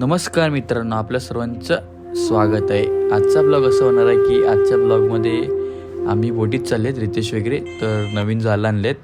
नमस्कार मित्रांनो आपल्या सर्वांचं स्वागत आहे. आजचा ब्लॉग असं होणार आहे की आजच्या ब्लॉगमध्ये आम्ही बोटीत चालले आहेत रितेश वगैरे तर नवीन जाल आणलेत.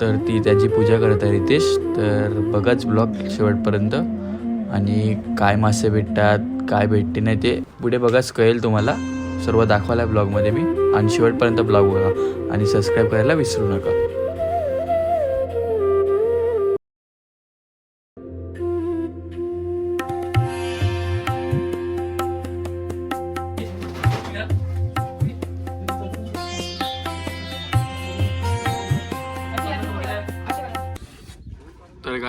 तर ती त्याची पूजा करत आहे रितेश. तर बघाच ब्लॉग शेवटपर्यंत. आणि काय मासे भेटतात काय भेटते नाही ते पुढे बघाच कळेल तुम्हाला. सर्व दाखवायला आहे ब्लॉगमध्ये मी. आणि शेवटपर्यंत ब्लॉग बघा. आणि सबस्क्राईब करायला विसरू नका.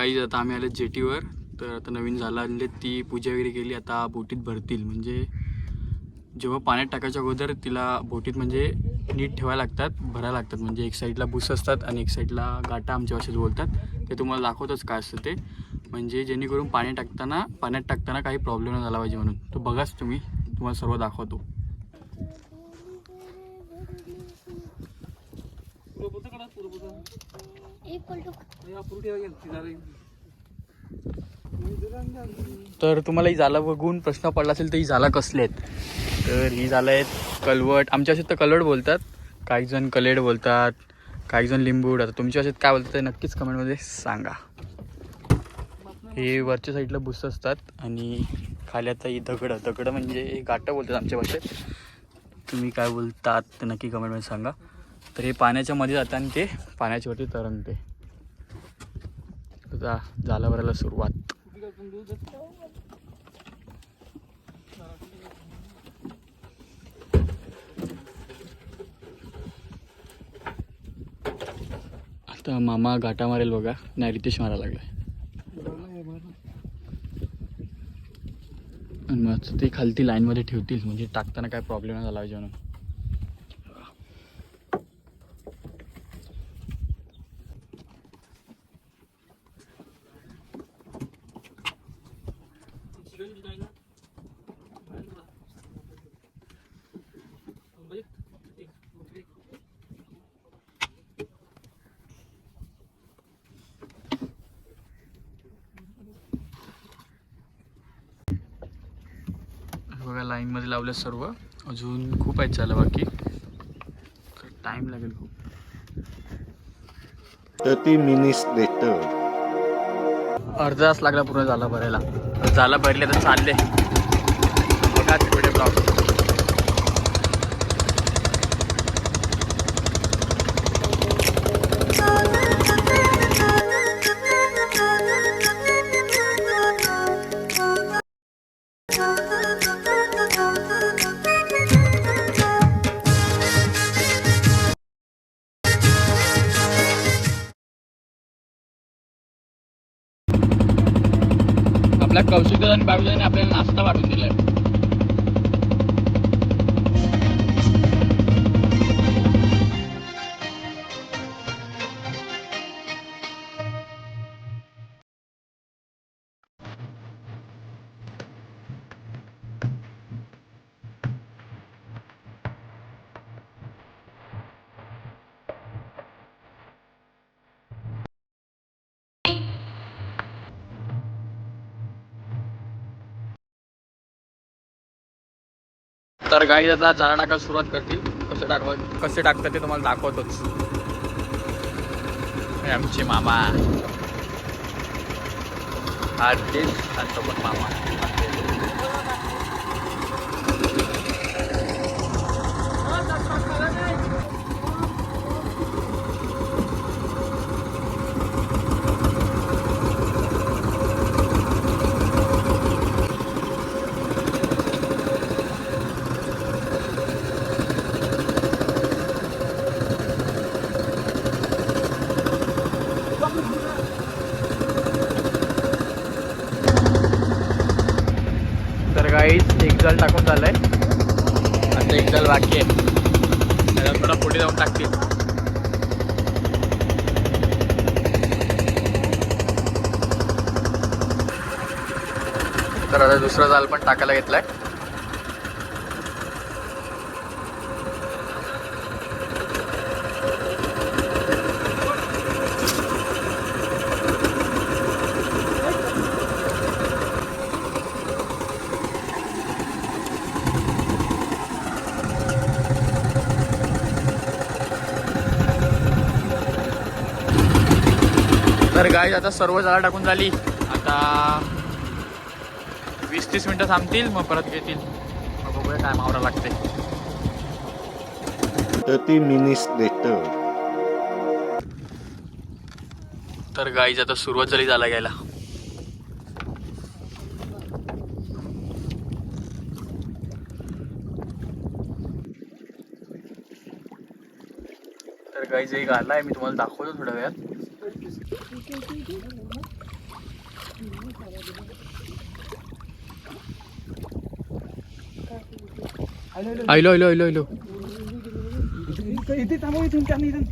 तर आता आम्ही आले जेटीवर. तर आता नवीन झाला आणले ती पूजा वगैरे केली आता बोटीत भरतील. म्हणजे जेव्हा पाण्यात टाकायच्या अगोदर तिला बोटीत म्हणजे नीट ठेवायला लागतात भरायला लागतात. म्हणजे एक साईडला बुस असतात आणि एक साईडला गाटा आमच्या भाषेत बोलतात. ते तुम्हाला दाखवतच काय असतं ते. म्हणजे जेणेकरून पाणी टाकताना पाण्यात टाकताना काही प्रॉब्लेम नाही झाला पाहिजे म्हणून. तो बघाच तुम्ही तुम्हाला सर्व दाखवतो. तर तुम्हाला ही झाला बघून प्रश्न पडला असेल तर ही झाला कसले आहेत तर ही झालं आहेत कलवट. आमच्या भाषेत तर कलवट बोलतात. काही जण कलेड बोलतात काही जण लिंबूड आता तुमच्या भाषेत काय बोलतात ते नक्कीच कमेंटमध्ये सांगा. हे वरच्या साईडला बुस असतात आणि खाली आता ही दगडं. दगडं म्हणजे गाठं बोलतात आमच्या भाषेत. तुम्ही काय बोलतात ते नक्की कमेंटमध्ये सांगा. तर हे पाण्याच्या मध्ये जातं आणि ते पाण्याच्या वरती तरंगते. आता झाला भरायला सुरुवात. आता मामा गाठा मारेल बघा. नाही रितेश मारायला लागलाय. आणि मग ते खालती लाईनमध्ये ठेवतील. म्हणजे टाकताना काय प्रॉब्लेम नाही झाला पाहिजे म्हणून हे बघा लाईनमध्ये लावलं सर्व. अजून खूप आहेत चाललं बाकी. टाईम लागेल खूप. 30 minutes later. अर्धा तास लागला पूर्ण झाला भरायला. झाला भरले तर चालले. बघा तिकडे ब्लॉग आपल्या कौशिक आणि बाबूजाने आपल्याला नाश्ता वाटून दिलाय. तर गाई आता झाडा टाकायला सुरुवात करतील. कसे टाकवा कसे टाकतात ते तुम्हाला दाखवतोच. आमचे मामा. हा तेच पण मामा तर गाईच एक जल टाकून आहे आता एक जल बाकी आहे. त्याला थोडा पुढे जाऊन टाकतील तर आता दुसरं जाल पण टाकायला घेतलं आहे तर गाय आता सर्व जागा टाकून झाली. आता वीस तीस मिनटं थांबतील मग परत घेतील मग बघूया काय मावरा लागते. तर गाईच आता सुरुवात झाली झाला घ्यायला. तर गाईच एक आलाय मी तुम्हाला दाखवतो थोड्या वेळात. आयलो आयलो आयलो आयलो. इथे थांबव इथून त्या इथून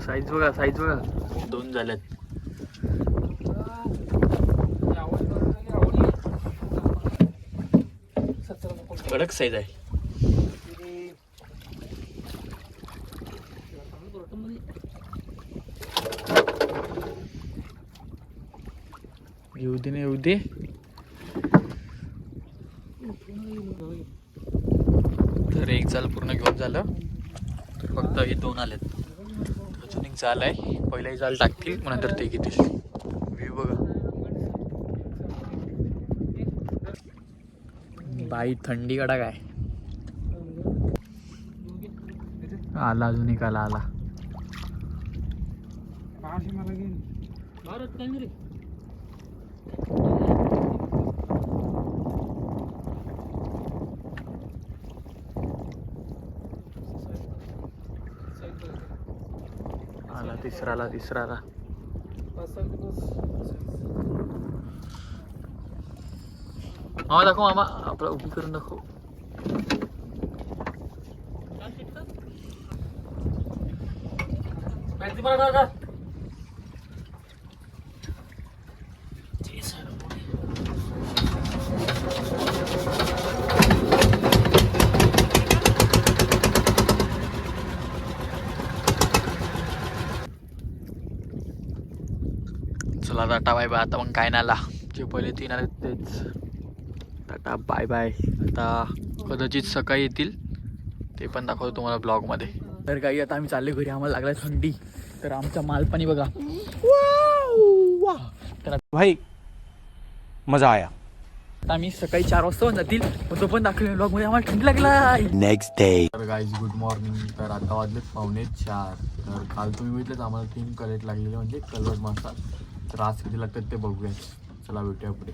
साईज बघा साईज बघा दोन झाल्यात. कडक साईज आहे. येऊ दे ना येऊ दे. तर एक जाल पूर्ण घेऊन झालं. तर फक्त हे दोन आलेत. अजून एक जाल आहे पहिला जाल टाकतील नंतर ते घेतील. व्ह्यू बघा. बाई थंडी कडा काय आला अजून एक आला आला. आला तिसरा आला तिसरा आला मामा दाखव मामा आपला उभी करून दाखव चला टाटा बाय बा आता मग काय नाला जे पहिले तीन आले ते टाटा बाय बाय आता कदाचित सकाळी येतील. ते पण दाखवतो तुम्हाला ब्लॉगमध्ये तर काही आता आम्ही चालले घरी. आम्हाला लागलाय थंडी. तर आमचा मालपाणी बघा. तर भाई मजा आया. आता आम्ही सकाळी चार वाजता पण जातील. पण तो पण दाखवले ब्लॉगमध्ये आम्हाला थंडी लागला. नेक्स्ट डे तर गाईज गुड मॉर्निंग तर आता वाजलेत पावणे चार. तर काल तुम्ही बघितलं आम्हाला तीन कलेट लागलेले म्हणजे कलवट मासा. तर आज किती लागतात ते बघूया. चला भेटूया पुढे.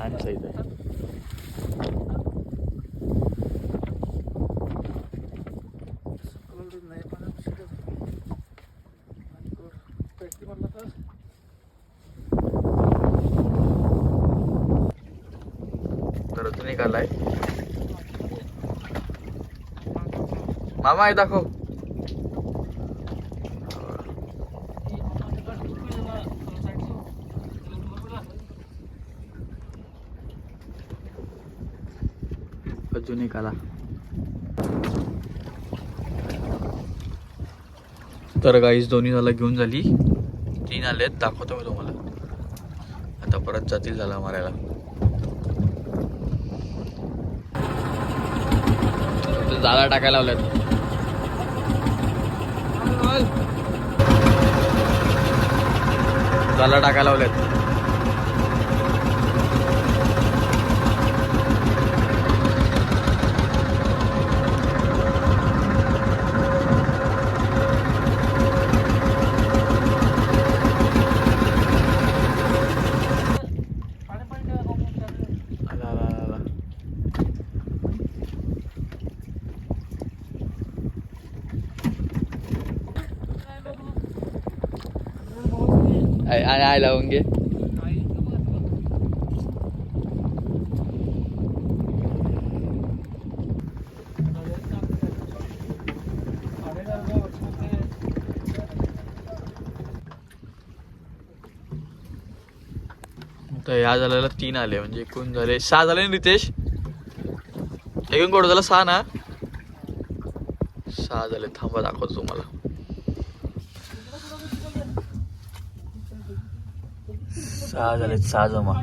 छान साईज आहे तर अजून एक आलाय. मामा आहे दाखव. अजून एक आला. तर गाईज दोन्ही झाला घेऊन झाली. तीन आले दाखवतो मी तुम्हाला. आता परत जातील झाला मारायला. तर जाळा टाकायला लावल्यात. जाळा टाकायला लावल्यात आला आला आला आला आय आय आय लावून घे. तर झालेला तीन आले म्हणजे एकूण झाले सहा झाले ना रितेश? एकूण कोण झाला? सहा ना? सहा झाले थांबा दाखवतो तुम्हाला. सहा झालेत सहा जमा.